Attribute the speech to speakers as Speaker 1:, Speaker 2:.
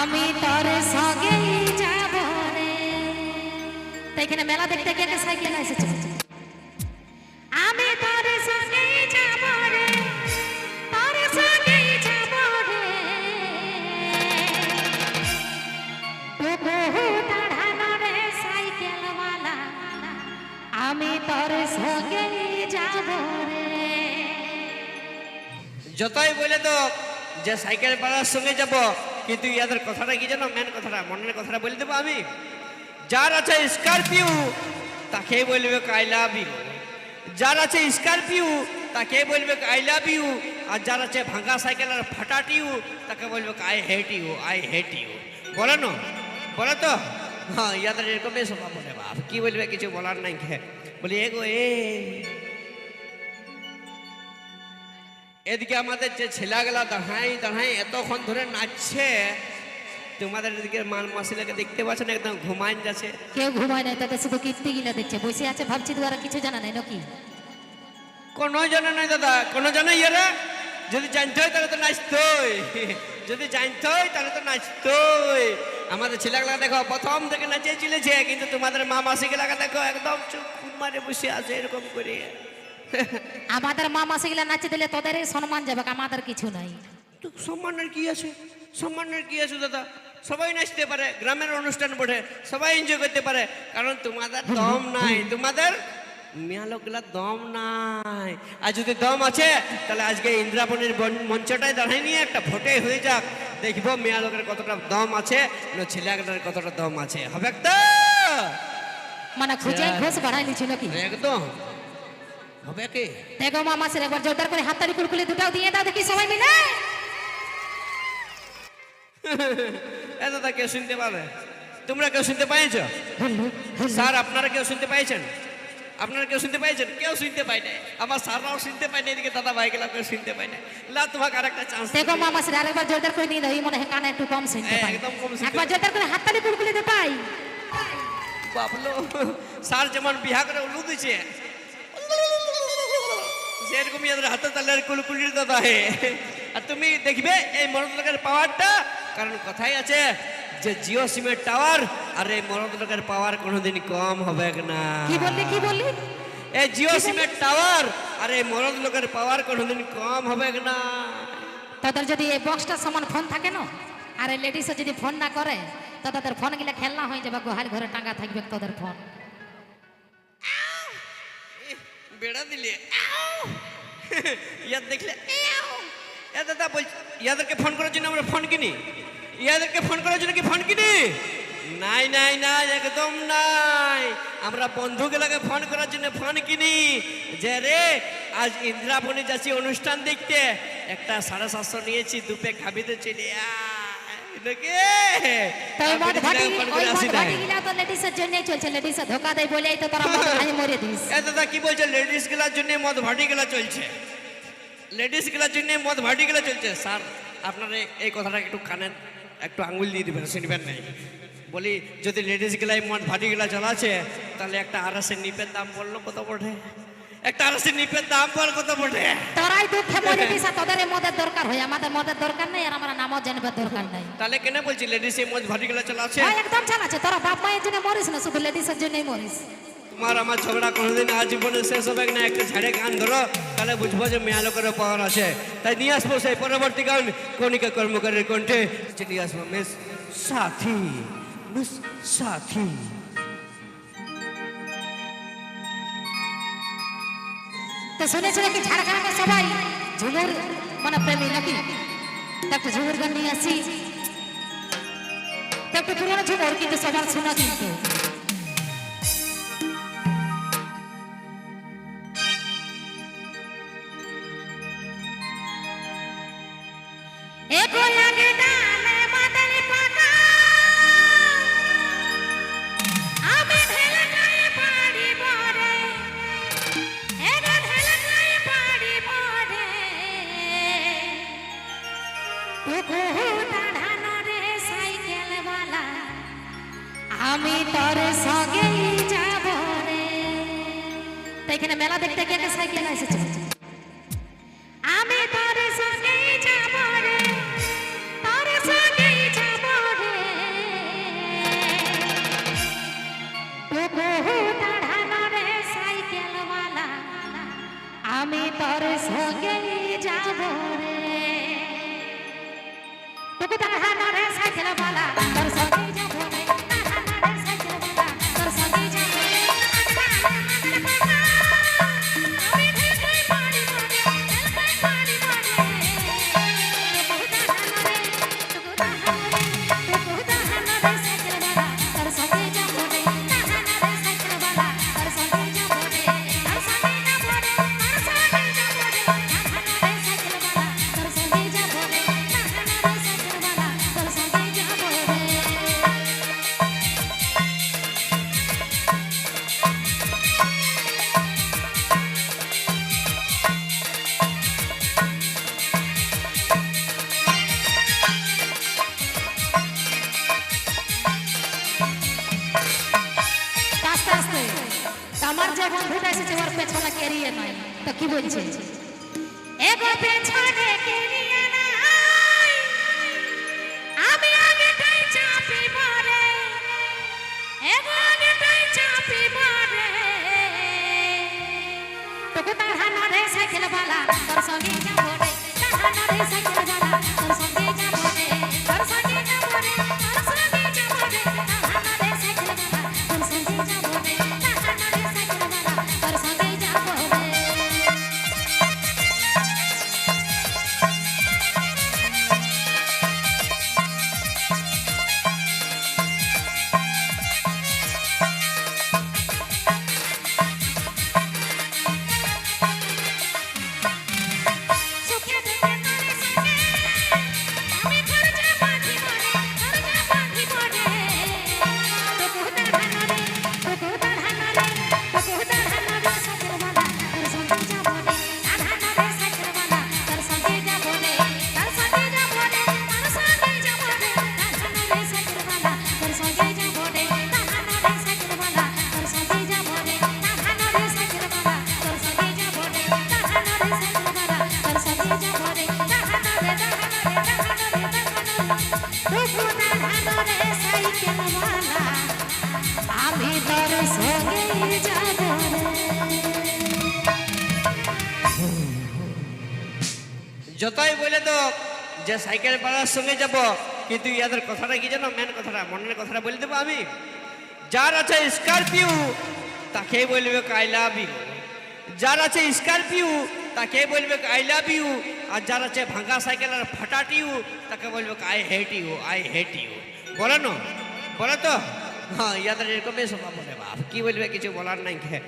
Speaker 1: আমি তোর সঙ্গে যাব রে। তো এখানে মেলা দেখতে গিয়ে সাইকেল এসেছে।
Speaker 2: যতই বলে তো যে সাইকেল পাড়ার সঙ্গে যাব, কিন্তু ইয়াদের কথাটা কি জানো? মেন কথাটা, মনের কথাটা বলে দেবো আমি। যার আছে স্করপিও, তাকে বলবে আই লাভ ইউ যার আছে স্করপিও, তাকে বলবে আই লাভ ইউ আর যার আছে ভাঙা সাইকেল আর ফাটাটিউ তাকে বলবে I hate you I hate you বলো না? বলো তো? হ্যাঁ ইয়াদের এরকমই স্বভাব বলে বাপ, কি বলবে কিছু বলার নাই খে বলি, এগো, এ এদিকে আমাদের যে ছেলেগুলা দাঁড়াই দাঁড়াই এতক্ষণ ধরে নাচছে তোমাদের এদিকে মান মাসিলাকে দেখতে পাচ্ছ না একদম ঘুমাইন যাচ্ছে।
Speaker 1: কেউ ঘুমায় নাই তাদের শুধু কীর্তি গিলা দেখছে। বসে আছে ভাবছি দুয়ারা কিছু জানা নাই নাকি?
Speaker 2: কোনো জানে নাই দাদা কোনো জানে ইয়েরা যদি জানতে হয় তাহলে তো নাচতই। যদি জানতে হয় তাহলে তো নাচতই। আমাদের ছেলেগুলা দেখো প্রথম থেকে নাচিয়ে চলেছে কিন্তু তোমাদের মা মাসিগুলাকে দেখো একদম চুপ মারে বসে আছে এরকম করে।
Speaker 1: আমাদের মা মাসে গিলা নাচে দিলে তোদের সম্মান যাবে আমাদের কিছু নাই।
Speaker 2: সম্মানের কি আছে? সম্মানের কি আছে দাদা? সবাই নাচতে পারে গ্রামের অনুষ্ঠান বটে সবাই এনজয় করতে পারে কারণ তোমাদের দম নাই তোমাদের মেয়া লোকগুলা দম নাই। আর যদি দম আছে তাহলে আজকে ইন্দ্রাবণীর মঞ্চটায় দাঁড়াই নিয়ে একটা ভোটে হয়ে যাক। দেখব মেয়া লোকের কতটা দম আছে না ছেলেগুলোর কতটা দম আছে। হবে তো
Speaker 1: মানে খুঁজে ঘোষ বাড়াই নিচ্ছি নাকি
Speaker 2: একদম। হবে কি?
Speaker 1: দেখো মা মাসের একবার জোরদার করে হাততালি কুলকুলি দুটাও দিয়ে দাও দেখি সবাই মিলে।
Speaker 2: এ দাদা কেউ শুনতে পাবে? তোমরা কেউ শুনতে পাইছো? স্যার আপনারা কেউ শুনতে পাইছেন? আপনারা কেউ শুনতে পাইছেন? কেউ শুনতে পাই নাই। আমার স্যাররাও শুনতে পাই নাই এদিকে দাদা ভাই গেলাম কেউ শুনতে পাই নাই। লা তোমাকে আর একটা চান্স
Speaker 1: দেখো মা মাসের আরেকবার জোরদার করে দিয়ে দাও এই মনে হয় কানে একটু কম শুনতে পাই
Speaker 2: একদম কম শুনতে
Speaker 1: একবার জোরদার করে হাততালি কুলকুলি দুটাই
Speaker 2: বাবলো স্যার যেমন বিহা করে উলু দিছে সেরকমই এদের হাতে তালে আর কুলকুলির দাদা হে আর তুমি দেখবে এই মরদ লোকের পাওয়ারটা কারণ কথাই আছে যে জিও সিমের টাওয়ার আর এই মরদ লোকের পাওয়ার কোনোদিন কম হবে না?
Speaker 1: কি বললি কি বললি?
Speaker 2: এই জিও সিমের টাওয়ার আর এই মরদ লোকের পাওয়ার কোনোদিন কম হবে না?
Speaker 1: তোদের যদি এই বক্সটার সমান ফোন থাকে না আর এই লেডিসে যদি ফোন না করে তো তাদের ফোন গিলা খেলনা হয়ে যাবে গোহাল ঘরে টাঙ্গা থাকবে তোদের ফোন
Speaker 2: বেড়া দিলে ইয়াদ দেখলে দাদা বলছি ইয়াদেরকে ফোন করার জন্য আমরা ফোন কিনি ইয়াদেরকে ফোন করার জন্য কি ফোন কিনি নাই নাই নাই একদম নাই আমরা বন্ধুগুলোকে ফোন করার জন্য ফোন কিনি যে রে আজ ইন্দ্রাবণী যাচ্ছি অনুষ্ঠান দেখতে একটা সাড়ে সাতশো নিয়েছি দুপে খাবিতে চলে আয়। কি বলছে? লেডিসগুলার জন্য মদ ভাটি গুলা চলছে। লেডিসগুলার জন্য মদ ভাটি গুলা চলছে। স্যার আপনার এই- কথাটা একটু একটু আঙুল দিয়ে দিবেন শুনবেন নাই। বলি যদি লেডিস গুলাই মদ ভাটি গুলা চালাচ্ছে তাহলে একটা আর আরসের নিপের দাম বলল কত পড়ে একটা আরসের নিপের দাম বল কত পড়ে
Speaker 1: তোরাই দুঃখে মরে দিস তোদের মদের দরকার হয় আমাদের মদের দরকার নেই আর আমরা নামও জানবার দরকার নাই।
Speaker 2: তাহলে কেন বলছি লেডিস এই মদ ভাটি গুলা চালাচ্ছে?
Speaker 1: হয় একদম চালাচ্ছে তোরা বাপ মায়ের জন্য মরিস না শুধু লেডিসের জন্যই মরিস।
Speaker 2: তোমার আমার ঝগড়া কোনোদিন আজীবনে শেষ হবে না একটু ঝাড়ে গান ধরো তাহলে বুঝব যে মেয়া লোকের পাওয়ার আছে। তাই নিয়ে আসব সেই পরবর্তী গান কণিকা কর্মকারের কণ্ঠে। নিয়ে আসব মিস সাথী মিস সাথী।
Speaker 1: তো শুনেছি নাকি ঝাড়খণ্ডের সবাই ঝুমুর মানে প্রেমী নাকি? একটা ঝুমুর গান নিয়ে আসি। একটু পুরোনো ঝুমুর, কিন্তু সবার শোনা কিন্তু। এগো লাগে আমি তোর সঙ্গেই যাব রে। তাই এখানে মেলা দেখতে কে কে সাইকেল এসেছে। তার সাথে বন্ধুটা এসেছে ওর পেছনে কেরিয়ে নয়। তো কি বলছে? এগো পেছনে কেরিয়ে
Speaker 2: যতই বলে তো যে সাইকেল পাড়ার সঙ্গে যাব, কিন্তু ইয়াদের কথাটা কি জানো? মেন কথাটা, মনের কথাটা বলে দেবো আমি। যার আছে স্কর্পিও, তাকে বলবে আই লাভ ইউ যার আছে স্কর্পিও, তাকে বলবে আই লাভ ইউ আর যার আছে ভাঙা সাইকেল আর ফাটাটিও, তাকে বলবে I hate you I hate you বলো না? বলো তো? হ্যাঁ ইয়াদের এরকমই স্বভাব বাপ কি বলবে কিছু বলার নাই খে